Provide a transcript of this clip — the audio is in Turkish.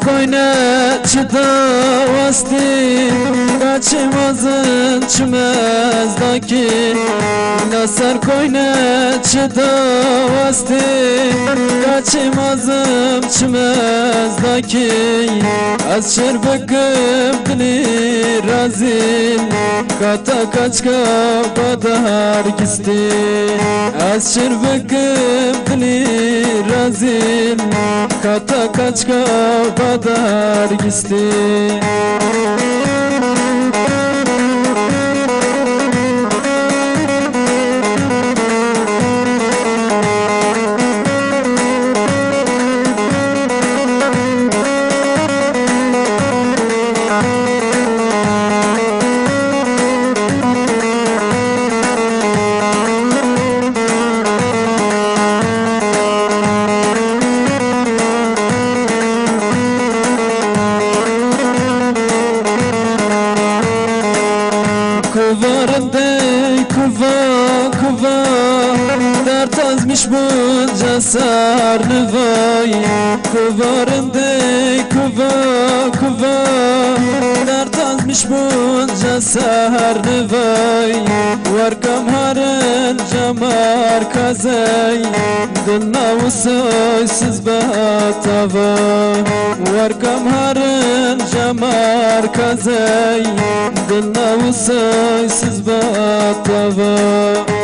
koyne çıda vasti Kaçmazın çimezdaki. Nasar koyne çıda vasti Kaçmazım çimezdaki. Az çırpıkım dili razil Kata kaçka kadar gisti. Az çırpıkım dili razil Kata kaçka kadar Kuvarında kuva kuva Dert azmış bunca sarnı vay Kuvarında kuva kuva Dert azmış bunca sarnı vay Var kamharın camar kazay Dılna usoysuz batava Var kamharın kazay Dılna usoysuz batava